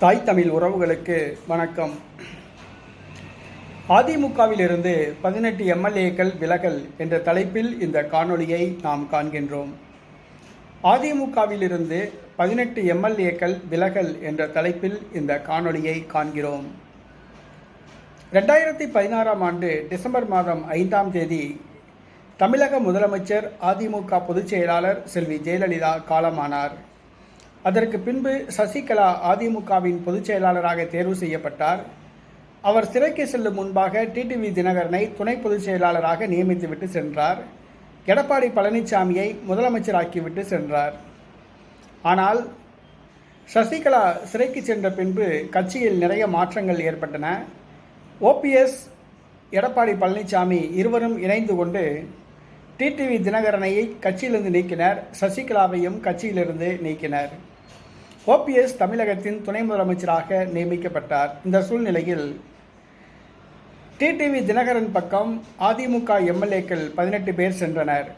தாய் தமிழ் உறவுகளுக்கு வணக்கம். அதிமுகவிலிருந்து பதினெட்டு எம்எல்ஏக்கள் விலகல் என்ற தலைப்பில் இந்த காணொளியை நாம் காண்கின்றோம். அதிமுகவிலிருந்து பதினெட்டு எம்எல்ஏக்கள் விலகல் என்ற தலைப்பில் இந்த காணொளியை காண்கிறோம். ரெண்டாயிரத்தி பதினாறாம் ஆண்டு டிசம்பர் மாதம் ஐந்தாம் தேதி தமிழக முதலமைச்சர் அதிமுக பொதுச் செயலாளர் செல்வி ஜெயலலிதா காலமானார். அதற்கு பின்பு சசிகலா அதிமுகவின் பொதுச் செயலாளராக தேர்வு செய்யப்பட்டார். அவர் சிறைக்கு செல்லும் முன்பாக டிடிவி தினகரனை துணை பொதுச் செயலாளராக நியமித்துவிட்டு சென்றார். எடப்பாடி பழனிசாமியை முதலமைச்சராக்கிவிட்டு சென்றார். ஆனால் சசிகலா சிறைக்கு சென்ற பின்பு கட்சியில் நிறைய மாற்றங்கள் ஏற்பட்டன. ஓபிஎஸ் எடப்பாடி பழனிசாமி இருவரும் இணைந்து கொண்டு டிடிவி தினகரனையை கட்சியிலிருந்து நீக்கினர். சசிகலாவையும் கட்சியிலிருந்து நீக்கினர். ஓபிஎஸ் தமிழகத்தின் துணை முதலமைச்சராக நியமிக்கப்பட்டார். இந்த சூழ்நிலையில் டிடிவி தினகரன் பக்கம் அதிமுக எம்எல்ஏக்கள் பதினெட்டு பேர் சென்றனர்.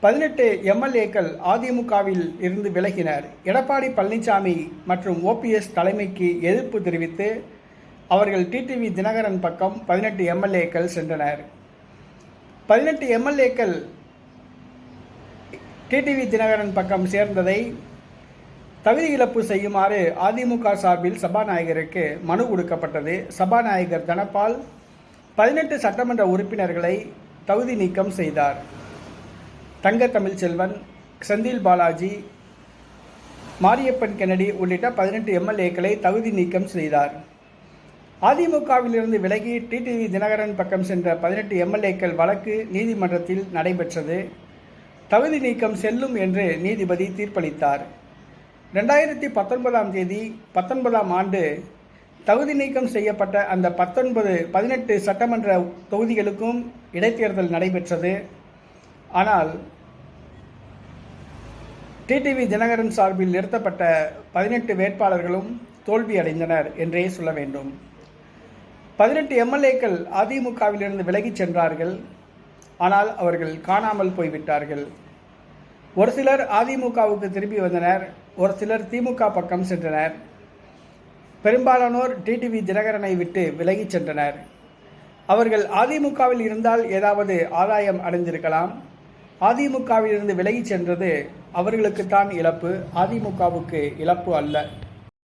பதினெட்டு எம்எல்ஏக்கள் அதிமுகவில் இருந்து விலகினர். எடப்பாடி பழனிசாமி மற்றும் ஓபிஎஸ் தலைமைக்கு எதிர்ப்பு தெரிவித்து அவர்கள் டிடிவி தினகரன் பக்கம் பதினெட்டு எம்எல்ஏக்கள் சென்றனர். பதினெட்டு எம்எல்ஏக்கள் டிடிவி தினகரன் பக்கம் சேர்ந்ததை தகுதி இழப்பு செய்யுமாறு அதிமுக சார்பில் சபாநாயகருக்கு மனு கொடுக்கப்பட்டது. சபாநாயகர் தனபால் பதினெட்டு சட்டமன்ற உறுப்பினர்களை தகுதி நீக்கம் செய்தார். தங்க தமிழ்ச்செல்வன் செந்தில் பாலாஜி மாரியப்பன் கென்னடி உள்ளிட்ட பதினெட்டு எம்எல்ஏக்களை தகுதி நீக்கம் செய்தார். அதிமுகவிலிருந்து விலகி டிடிவி தினகரன் பக்கம் சென்ற பதினெட்டு எம்எல்ஏக்கள் வழக்கு நீதிமன்றத்தில் நடைபெற்றது. தகுதி நீக்கம் செல்லும் என்று நீதிபதி தீர்ப்பளித்தார். ரெண்டாயிரத்தி பத்தொன்பதாம் தேதி பத்தொன்பதாம் ஆண்டு தகுதி நீக்கம் செய்யப்பட்ட அந்த பத்தொன்பது பதினெட்டு சட்டமன்ற தொகுதிகளுக்கும் இடைத்தேர்தல் நடைபெற்றது. ஆனால் டிடிவி தினகரன் சார்பில் நிறுத்தப்பட்ட பதினெட்டு வேட்பாளர்களும் தோல்வியடைந்தனர் என்றே சொல்ல வேண்டும். பதினெட்டு எம்எல்ஏக்கள் அதிமுகவிலிருந்து விலகிச் சென்றார்கள். ஆனால் அவர்கள் காணாமல் போய்விட்டார்கள். ஒரு சிலர் அதிமுகவுக்கு திரும்பி வந்தனர். ஒரு சிலர் திமுக பக்கம் சென்றனர். பெரும்பாலானோர் டிடிவி தினகரனை விட்டு விலகிச் சென்றனர். அவர்கள் அதிமுகவில் இருந்தால் ஏதாவது ஆதாயம் அடைந்திருக்கலாம். அதிமுகவிலிருந்து விலகிச் சென்றது அவர்களுக்குத்தான் இழப்பு. அதிமுகவுக்கு இழப்பு அல்ல.